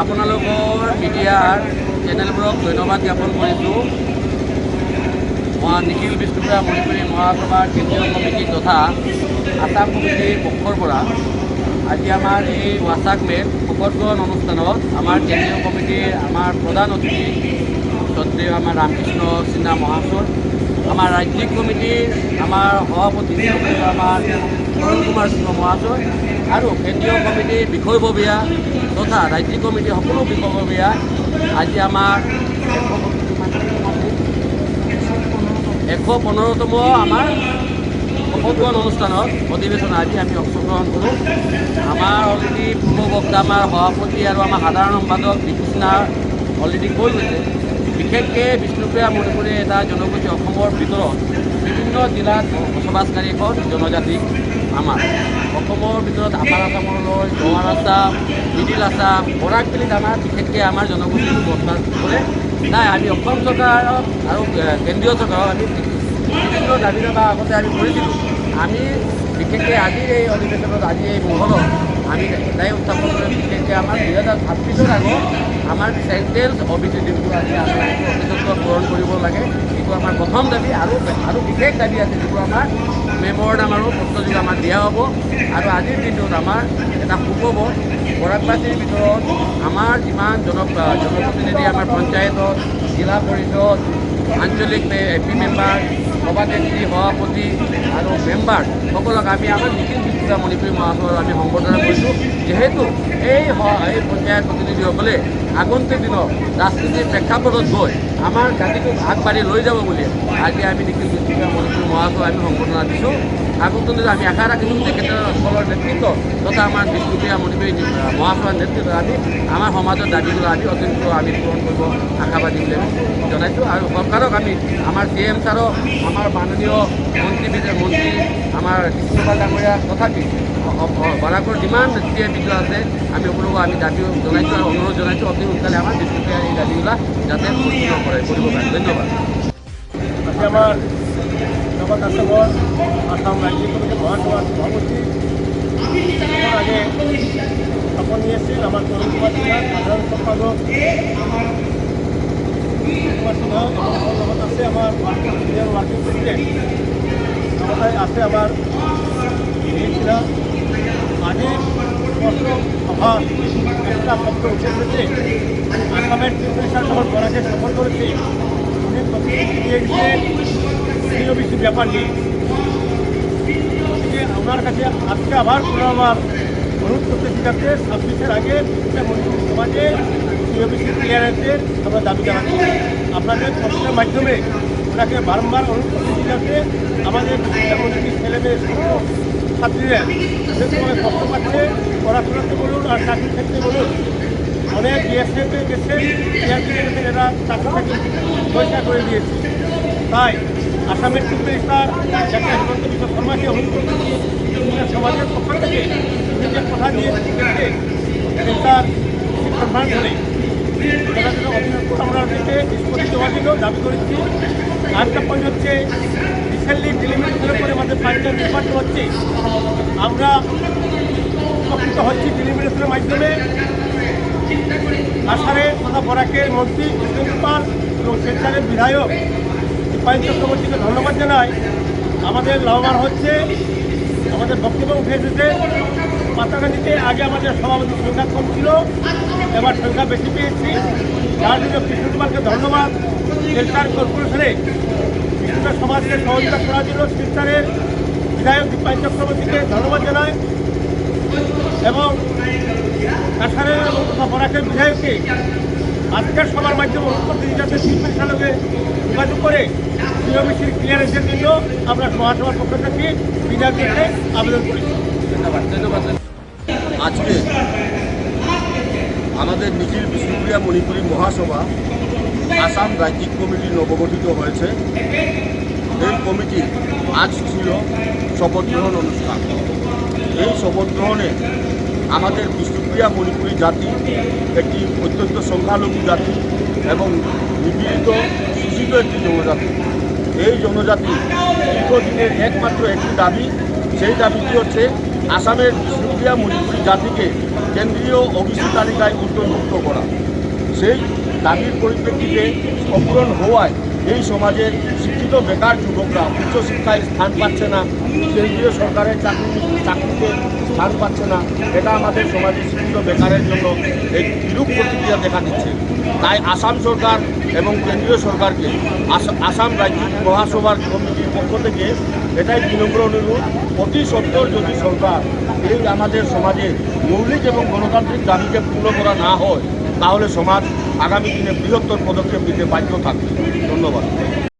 আপোনালোকৰ মিডিয়াৰ চেনেলবোৰক ধন্যবাদ জ্ঞাপন কৰিছোঁ। নিখিল বিষ্ণুপুৰা মণিপুৰী মহাসভাৰ কেন্দ্ৰীয় কমিটি তথা আছাম কমিটিৰ পক্ষৰ পৰা আজি আমাৰ এই ৱাচাক মেল শপত গ্ৰহণ অনুষ্ঠানত আমাৰ কেন্দ্ৰীয় কমিটিৰ আমাৰ প্ৰধান অতিথি শ্ৰদ্ধেয় আমাৰ ৰামকৃষ্ণ সিনহা মহাশয়, আমাৰ ৰাজ্যিক কমিটিৰ আমাৰ সভাপতি আমাৰ অৰুণ কুমাৰ সিংহ মহাশয় আৰু কেন্দ্ৰীয় কমিটিৰ বিষয়ববীয়া তথা ৰাজ্যিক কমিটিৰ সকলো বিষয়ববীয়া আজি আমাৰ এশ পোন্ধৰতম আমাৰ শপত গ্ৰহণ অনুষ্ঠানত অধিৱেশন আজি আমি অংশগ্ৰহণ কৰোঁ। আমাৰ অলৰেডি পূৰ্ব বক্তা আমাৰ সভাপতি আৰু আমাৰ সাধাৰণ সম্পাদক বিকৃষ্ণা অলৰেডি কৈ গৈছে। বিশেষকৈ বিষ্ণুপ্ৰিয়া মণিপুৰী এটা জনগোষ্ঠী অসমৰ ভিতৰত বিভিন্ন জিলাত বসবাসকাৰী এখন জনজাতি আমাৰ। অসমৰ ভিতৰত আপাৰ আছামলৈ লোৱাৰ আছাম মিডিল আছাম বৰাকবেলিত আমাৰ, বিশেষকৈ আমাৰ জনগোষ্ঠীটো বসবাস কৰে। নাই আমি অসম চৰকাৰক আৰু কেন্দ্ৰীয় চৰকাৰক আমি বিভিন্ন দাবি দাবা আগতে আমি কৰিছিলোঁ। আমি বিশেষকৈ আজিৰ এই অধিৱেশনত আজি এই মহলত আমি এটাই উত্থাপন কৰি বিশেষকৈ আমাৰ দুহেজাৰ ছাব্বিছৰ আগত আমাৰ চেণ্ট্ৰেল অবিচি দিনটো আজি আমি অফিচত পূৰণ কৰিব লাগে। এইটো আমাৰ প্ৰথম দাবী আৰু আৰু বিশেষ দাবী আছে যিবোৰ আমাৰ মেমৰ আমাৰো পত্ৰযোগ আমাৰ দিয়া হ'ব। আৰু আজিৰ দিনটোত আমাৰ এটা সুখবৰ বৰাকবাসীৰ ভিতৰত আমাৰ যিমান জন জনপ্ৰতিনিধি আমাৰ পঞ্চায়তত জিলা পৰিষদ আঞ্চলিক এ পি মেম্বাৰ সভানেত্ৰী সভাপতি আৰু মেম্বাৰ সকলক আমি আমাৰ নিখিল বিষ্ণুৰা মণিপুৰী মহাসভাৰ আমি সম্বৰ্ধনা কৰিছোঁ। যিহেতু এই এই পঞ্চায়ত প্ৰতিনিধিসকলে আগন্তুক দিনত ৰাজনীতিৰ প্ৰেক্ষাপটত গৈ আমাৰ জাতিটোক আগবাঢ়ি লৈ যাব বুলি আজি আমি নিখিল বিষ্ণুৰা মণিপুৰী মহাসভা আমি সম্বৰ্ধনা দিছোঁ। আগন্তুক দিনত আমি আশা ৰাখিছোঁ তেখেতসকলৰ নেতৃত্ব তথা আমাৰ বিষ্ণুপ্ৰিয়া মণিপুৰী মহাসভাৰ নেতৃত্বত আমি আমাৰ সমাজৰ দাবীবোৰ আমি অত্যন্ত আমি পূৰণ কৰিব আশাবাদী বুলি জনাইছোঁ। আৰু চৰকাৰক আমি আমাৰ চি এম ছাৰক আমাৰ মাননীয় মন্ত্ৰী মন্ত্ৰী, আমাৰ কৃষ্ণপাল ডাঙৰীয়া, তথাপি বৰাকৰ যিমান নেতৃত্বীয় বিষয় আছে, আমি সকলোকে আমি দাবি জনাইছোঁ আৰু অনুৰোধ জনাইছোঁ, অতি সোনকালে আমাৰ বিষ্ণুপ্ৰিয়া এই দাবীবিলাক যাতে পূৰ্ণ কৰে কৰিব ধন্যবাদ। আমাৰ আছে মোৰ আসাম ৰাজ্যিক কমিটি মহাসভার সভাপতি। আগে স্থাপন নিয়েছিল আমার তরুণ কুমার সিনহা সাধারণ সম্পাদক কুমার সিনহা আমার লগত আছে আমার সিনিয়র ওয়ার্কিং প্রেসিডেন্ট লগতে আছে আমার সিনহা আজি স্পষ্ট সভা একটা শব্দ উঠে এসেছে। আসামের ত্রিপুরেশ্বর যখন বরাকে সফর করেছে। উনি প্রতিশ্রুতি দিয়ে গেছেন সিওবিসি ব্যাপার নিয়ে আমার কাছে আজকে আবার পুনরাবার অনুরোধ করতে যাতে ছাব্বিশের আগে সমাজে সিওবিসি ক্লিয়ারেন্সের আমরা দাবি জানাচ্ছি। আপনাদের প্রশ্নের মাধ্যমে ওনাকে বারংবার অনুরোধ করতে যাতে আমাদের প্রত্যেকটা মন্ত্রী ছেলে মেয়ে ছাত্রীরা সময় কষ্ট পাচ্ছে, পড়াশোনাতে বলুন আর চাকরির ক্ষেত্রে বলুন। অনেক বিএসএফে গেছে গেছে এরা চাকরি চাকরি পয়সা করে দিয়েছে। তাই আসামের chief minister doctor Himanta Biswa শর্মাকে সমাজের পক্ষ থেকে কথা দিয়ে গেছে সেটার সম্মান করে আমরা দিতে নিষ্পত্তি দেওয়ার জন্য দাবি করেছি। আরেকটা পয়েন্ট হচ্ছে রিসেন্টলি ডেলিমিটেশনের করে আমাদের পাঁচজন নির্বাচন হচ্ছে। আমরা উপকৃত হচ্ছি ডেলিমিটেশনের মাধ্যমে। আসারে তথা বরাকের মন্ত্রী এবং সেন্টারের বিধায়ক পাইন চক্রবর্তীকে ধন্যবাদ জানাই। আমাদের লাভবান হচ্ছে, আমাদের বক্তব্য উঠে এসেছে। পাতাকান্দিতে আগে আমাদের সভাপতি সংখ্যা কম ছিল এবার সংখ্যা বেশি পেয়েছি। তার জন্য কৃষ্ণ কুমারকে ধন্যবাদ। সেন্টার কর্পোরেশনে বিভিন্ন সমাজকে সহযোগিতা করার জন্য সেন্টারের বিধায়ক দীপায়ন চক্রবর্তীকে ধন্যবাদ জানাই এবং কাছাড়ের এবং বরাকের বিধায়ককে আজকের সবার মাধ্যমে অনুরোধ করতে যাতে শিল্পের সঙ্গে যোগাযোগ করে সিওবিসির ক্লিয়ারেন্সের জন্য আমরা মহাসভার পক্ষ থেকে বিধায়ককে আবেদন করেছি। ধন্যবাদ ধন্যবাদ। আজকে আমাদের নিখিল বিষ্ণুপ্রিয়া মণিপুরী মহাসভা আসাম রাজ্যিক কমিটি নবগঠিত হয়েছে। এই কমিটি আজ ছিল শপথ গ্রহণ অনুষ্ঠান। এই শপথ গ্রহণে আমাদের বিষ্ণুপ্রিয়া মণিপুরী জাতি একটি অত্যন্ত সংখ্যালঘু জাতি এবং নিপীড়িত শোষিত একটি জনজাতি। এই জনজাতি দীর্ঘদিনের একমাত্র একটি দাবি, সেই দাবিটি হচ্ছে আসামের বিষ্ণুপ্রিয়া মণিপুরী জাতিকে কেন্দ্রীয় ওবিসি তালিকায় অন্তর্ভুক্ত করা। সেই দাবির পরিপ্রেক্ষিতে অপূরণ হওয়ায় এই সমাজের শিক্ষিত বেকার যুবকরা উচ্চশিক্ষায় স্থান পাচ্ছে না, কেন্দ্রীয় সরকারের চাকরি, চাকরিতে স্থান পাচ্ছে না। এটা আমাদের সমাজের শিক্ষিত বেকারের জন্য এক বিরূপ প্রতিক্রিয়া দেখা দিচ্ছে। তাই আসাম সরকার এবং কেন্দ্রীয় সরকারকে, আস- আসাম রাজ্যিক মহাসভার কমিটির পক্ষ থেকে এটাই বিনম্র অনুরোধ। অতি সত্বর যদি সরকার এই আমাদের সমাজে মৌলিক এবং গণতান্ত্রিক দাবিকে পূর্ণ করা না হয় তাহলে সমাজ আগামী দিনে বৃহত্তর পদক্ষেপ নিতে বাধ্য থাকবে। ধন্যবাদ।